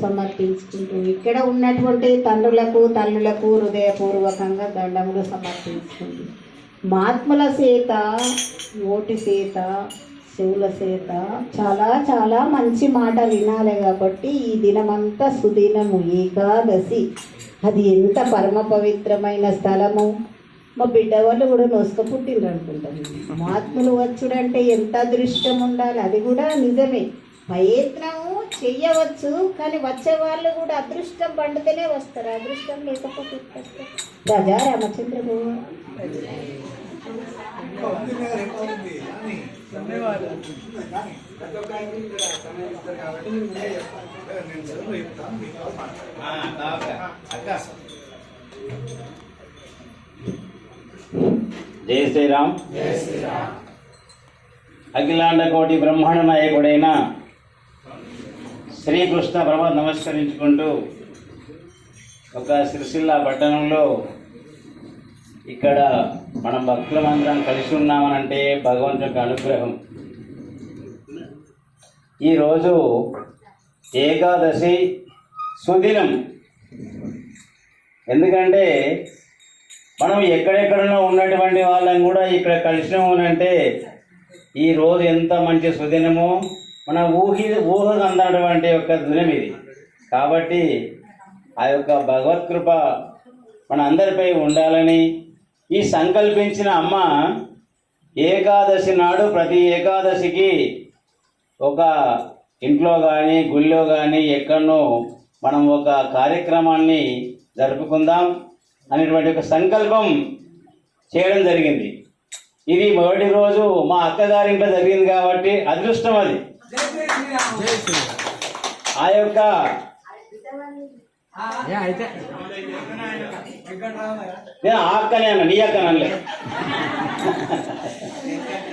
సమర్పించుకుంటూ ఇక్కడ ఉన్నటువంటి తండ్రులకు తల్లులకు హృదయపూర్వకంగా దండములు సమర్పించుకుంటూ. మహాత్ముల చేత ఓటి చేత చెవుల చేత చాలా చాలా మంచి మాట వినాలి కాబట్టి ఈ దినమంతా సుదినము ఏకాదశి. అది ఎంత పరమ పవిత్రమైన స్థలము. మా బిడ్డ వాళ్ళు కూడా నొసుక పుట్టిండ్రు అనుకుంటాను మహాత్ములు వచ్చుడంటే ఎంత అదృష్టం ఉండాలి అది కూడా నిజమే. ప్రయత్నం చెయ్యవచ్చు కానీ వచ్చే వాళ్ళు కూడా అదృష్టం పండితేనే వస్తారు. అదృష్టం లేకపోతే? రాజా రామచంద్ర జై శ్రీరామ్. అఖిలాండ కోటి బ్రహ్మాండ నాయకుడైన శ్రీకృష్ణ ప్రభ నమస్కరించుకుంటూ ఒక సిరిసిల్ల పట్టణంలో ఇక్కడ మనం భక్తులమందరం కలిసి ఉన్నామనంటే భగవంతుని యొక్క అనుగ్రహం. ఈరోజు ఏకాదశి సుదినం. ఎందుకంటే మనం ఎక్కడెక్కడనో ఉన్నటువంటి వాళ్ళని కూడా ఇక్కడ కలిసినామనంటే ఈ రోజు ఎంత మంచి సుదినమో మన ఊహి ఊహకు అందనటువంటి యొక్క దినం ఇది. కాబట్టి ఆ యొక్క భగవత్ కృప మన అందరిపై ఉండాలని ఈ సంకల్పించిన అమ్మ ఏకాదశి నాడు ప్రతి ఏకాదశికి ఒక ఇంట్లో కానీ గుళ్ళో కానీ ఎక్కడనో మనం ఒక కార్యక్రమాన్ని జరుపుకుందాం అనేటువంటి ఒక సంకల్పం చేయడం జరిగింది. ఇది మొదటి రోజు మా అక్కగారి జరిగింది కాబట్టి అదృష్టం అది. ఆ యొక్క నేను ఆ అక్కనే అన్న నీ అక్కన అనలే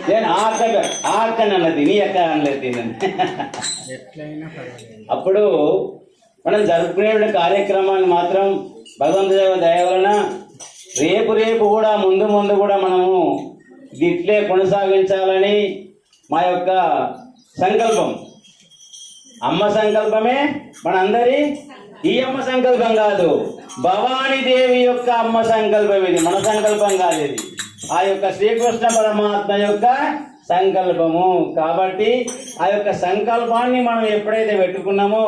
నేను ఆ అక్క ఆ అక్కని అన్నది నీ అక్క అనలేదు అప్పుడు మనం జరుపుకునే కార్యక్రమాన్ని మాత్రం భగవంతుడి దయ వలన రేపు రేపు కూడా ముందు ముందు కూడా మనము ఇట్లే కొనసాగించాలని మా యొక్క సంకల్పం. అమ్మ సంకల్పమే మనందరి ఈ అమ్మ సంకల్పం కాదు. భవానీదేవి యొక్క అమ్మ సంకల్పం ఇది. మన సంకల్పం కాదు ఇది. ఆ యొక్క శ్రీకృష్ణ పరమాత్మ యొక్క సంకల్పము. కాబట్టి ఆ యొక్క సంకల్పాన్ని మనం ఎప్పుడైతే పెట్టుకున్నామో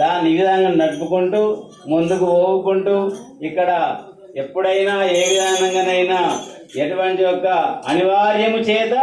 దాన్ని ఈ విధంగా నడుపుకుంటూ ముందుకు పోవుకుంటూ ఇక్కడ ఎప్పుడైనా ఏ విధంగానైనా ఎటువంటి యొక్క అనివార్యము చేత